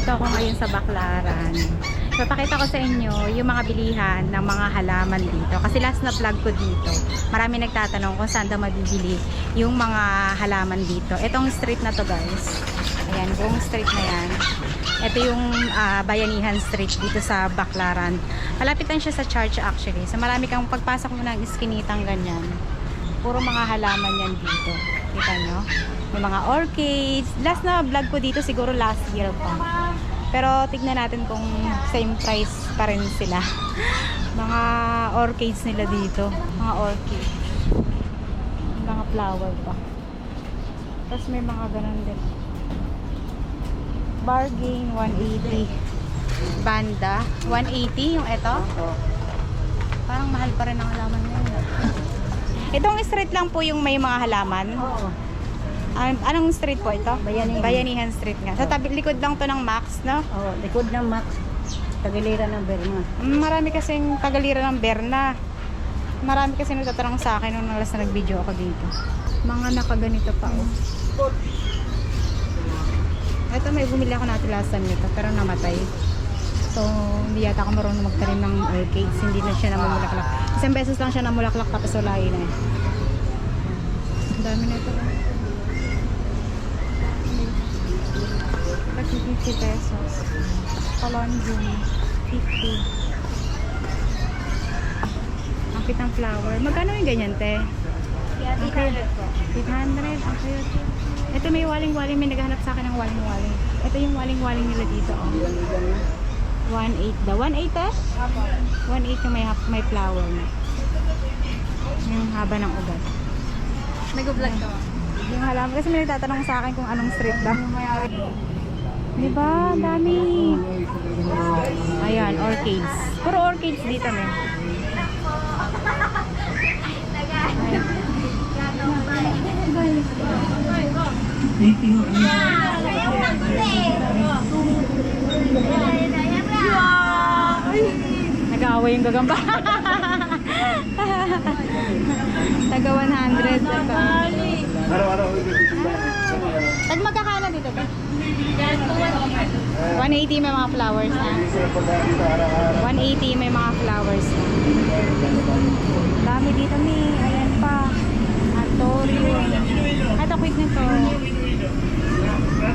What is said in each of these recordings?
Nandito ako ngayon sa Baklaran. Papakita ko sa inyo yung mga bilihan ng mga halaman dito. Kasi last na vlog ko dito, marami nagtatanong kung saan daw mabibili yung mga halaman dito. Itong street na to guys. Ayan, buong street na yan. Ito yung ah, Bayanihan Street dito sa Baklaran. Malapit lang siya sa church actually. So marami kang pagpasok mo ng iskinitang ganyan. Puro mga halaman yan dito. Kita nyo? May mga orchids. Last na vlog ko dito siguro last year pa. Pero tignan natin kung same price pa rin sila. mga orchids nila dito. Mga orchids. Mga flower pa. Tapos may mga ganun din. Bargain, 180. Banda, 180 yung ito. Parang mahal pa rin ang ngayon. Itong street lang po yung may mga halaman. Oo. An- anong street po ito? Bayanihan. Bayanihan Street nga. Sa tabi likod lang to ng Max, no? Oo, likod ng Max. Tagiliran ng Berma. Mm, Marami kasing tagalira ng Berna. Marami kasi nagtatanong sa akin nung nalas na nag-video ako dito. Mga nakaganito pa, oh. Ito, may bumili ako natin last time nito, pero namatay. So, hindi yata ako marunong magtanim ng orchids. Hindi na siya namumulaklak. Isang beses lang siya namulaklak, tapos wala yun eh. Ang dami na ito. Tag 50 pesos. Colonjum, 50. Ang pitang flower. Magkano yung ganyan, te? Ang cute. 800. Ang cute. Ito may waling-waling. May naghahanap sa akin ng waling-waling. Ito yung waling-waling nila dito. Oh. 1.8 daw. 1.8 eh? 1.8 yung may, may flower na. Yung haba ng ugat. Nag-vlog ka. Yung halaman. Kasi may nagtatanong sa akin kung anong street daw. Diba? Ang Dami. Ayan, orchids. Puro orchids dito, men. Nag-aaway yung gagamba. Taga 100. Taga. Tag magkakano dito ba? 180 may mga flowers na. 180 may mga flowers na. Dami dito may. Ayan pa. Antorio. Ito quick na to.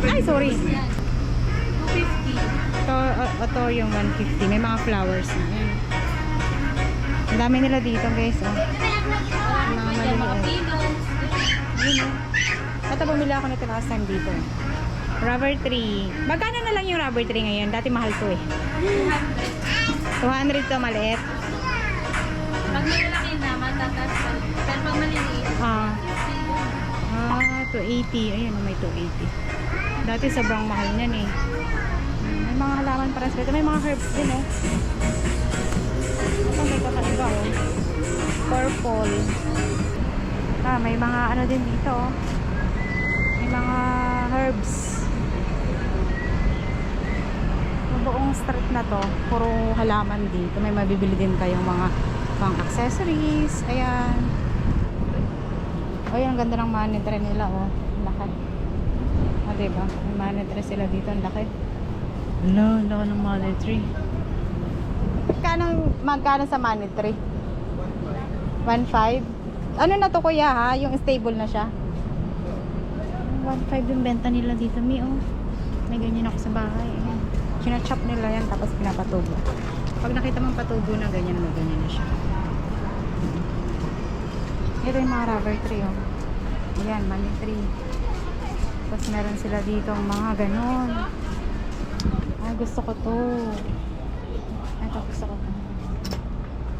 Ay, sorry. Ito, uh, ito yung 150. May mga flowers na. Ayan. Ang dami nila dito guys. Oh. Mga maliliit. Yun oh. Ito bumili ako nito last time dito. Rubber tree. Magkano na lang yung rubber tree ngayon? Dati mahal to eh. 200 to maliit. Pag malalaki na, matatas pa. Pero pag maliliit, Ah. Ah, 280. Ayun, may 280. Dati sobrang mahal niyan eh. May mga halaman para sa May mga herbs din oh. Ito may kakaiba oh. Purple. Ah, may mga ano din dito oh. May mga herbs. Sa buong street na to, puro halaman dito. May mabibili din kayong mga pang accessories. Ayan. Ay, ang ganda ng tray nila, oh. Laki. Ah, diba? May tray sila dito. Ang laki. Wala, ang laki ng money tray. Magkano, magkano sa money tray? 1.5? Ano na to, kuya, ha? Yung stable na siya? 1.5 yung benta nila dito, mi, oh. May ganyan ako sa bahay. Ayan. Sinachop nila yan, tapos pinapatubo. Pag nakita mong patubo na ganyan, may ganyan na siya. Ito yung mga rubber tree, oh. Ayan, money tree. Tapos meron sila dito mga ganon. Ay, gusto ko to. Ito, gusto ko to.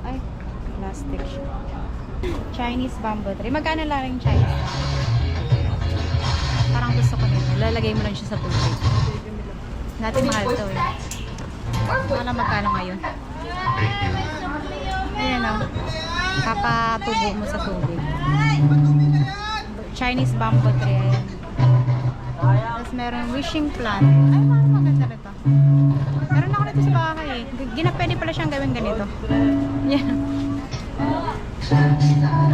Ay, plastic siya. Chinese bamboo tree. Magkano lang yung Chinese? Parang gusto ko nito. Lalagay mo lang siya sa tubig. Dati mahal to eh. Wala magkano ngayon. Ayan o. Kapatubo mo sa tubig. Chinese bamboo tree. Ayan. Meron wishing plant. Ay, parang maganda nito. Meron ako nito sa bahay eh. Gina, pwede pala siyang gawin ganito. Yan.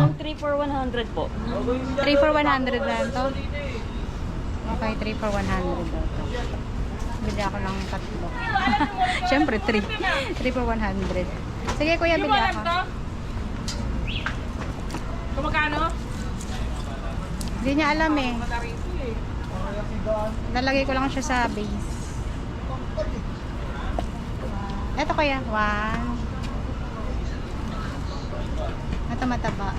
Ang 3 for 100 po. 3 for 100 lang to. Okay, 3 for 100 daw. Bili ako ng tatlo. Siyempre, 3. 3 for 100. Sige, kuya, bili ako. Kumagkano? Hindi niya alam eh. Nalagay ko lang siya sa base. Ito kuya, one. Ito mataba.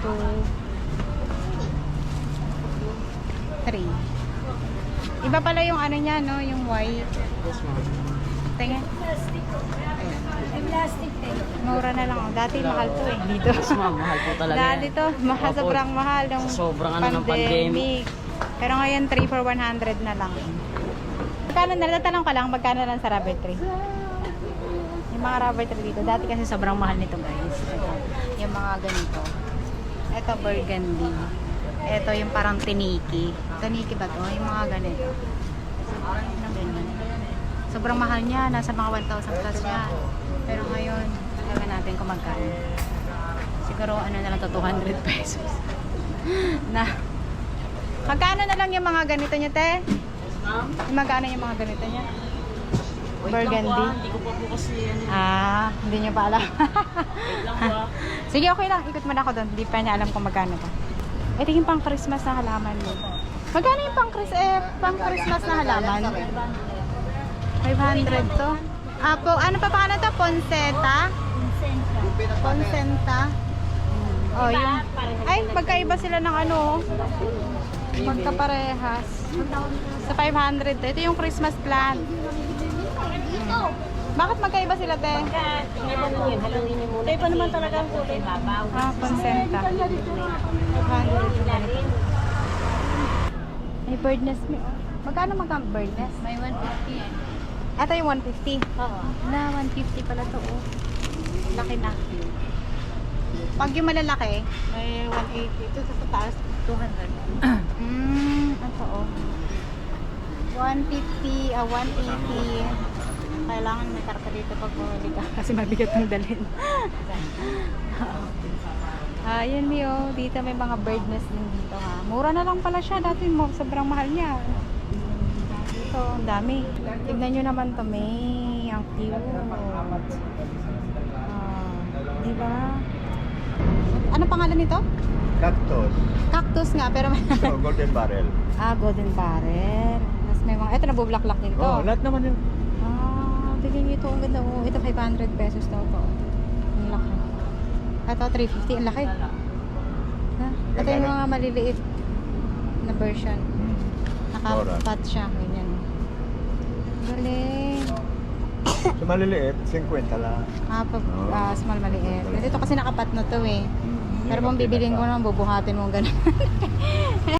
Two. Three. Iba pala yung ano niya, no? Yung white. Yes, ma'am. Tingnan. May plastic eh. Mura na lang. oh. Dati mahal to eh. Dito. Yes, ma'am. Mahal po talaga Dati to, mahal, sobrang mahal. Sa sobrang ano ng pandemic. Pero ngayon, 3 for 100 na lang. Magkano na, tatanong ka lang, magkano lang sa rubber tree? Yung mga rubber tree dito, dati kasi sobrang mahal nito guys. Yung mga ganito. Ito, burgundy. Ito, yung parang tiniki. Tiniki ba to? Yung mga ganito. Na ganyan. Sobrang mahal niya, nasa mga 1,000 plus yan. Pero ngayon, alam natin kung magkano. Siguro ano na lang to, 200 pesos. na. Magkano na lang yung mga ganito niya, te? Ma'am? Yung Magkano yung mga ganito niya? Wait lang po Burgundy. ah. Hindi ko pa po kasi yan. Ah, hindi niyo pa alam. Wait lang po ah. Sige, okay lang. Ikot mo na ako doon. Hindi pa niya alam kung magkano to. Ito yung pang Christmas na halaman mo. Magkano yung pang, Chris eh, pang Christmas na halaman? 500 to. Ah, po, ano pa pangalan to? Ponseta? Ponsenta. Oh, yung... Ay, magkaiba sila ng ano. Magkaparehas. Sa 500. Ito yung Christmas plant. Bakit magkaiba sila, te? Tayo pa naman talaga ang kulay babaw. Ah, Ponsenta. 500. May bird nest. May, magkano magkano bird nest? May 150 eh. Ito yung 150. Oo. Na, 150 pala to, oh. Laki na. Pag yung malalaki, may 180. Ito sa taas, 200. Hmm, ito, oh. 150, ah, 180. Kailangan may karta dito pag bumili ka kasi mabigat ng dalhin. Ah, yun Mio. Dito may mga bird nest din dito ha. Mura na lang pala siya. Dati mo, sobrang mahal niya. Dito, ang dami. Tignan nyo naman to, May. Ang cute. Ah, di ba? Ano pangalan nito? Cactus. Cactus nga, pero may... So, golden barrel. ah, golden barrel. May mga... Ito, nabublaklak din to. Oh, lahat naman yun. Ah, tignan nyo ito. Ang ganda. Oh. Ito, 500 pesos daw to. Ang laki. Ito, 350. Ang laki. Ha? Ito yung mga maliliit na version. Naka-pot siya. Ganyan. Galing. So, maliliit, 50 lang. Ah, pag ah, small maliit. Dito kasi nakapat na to eh. Pero kung bibilin ko naman, bubuhatin mo ganun.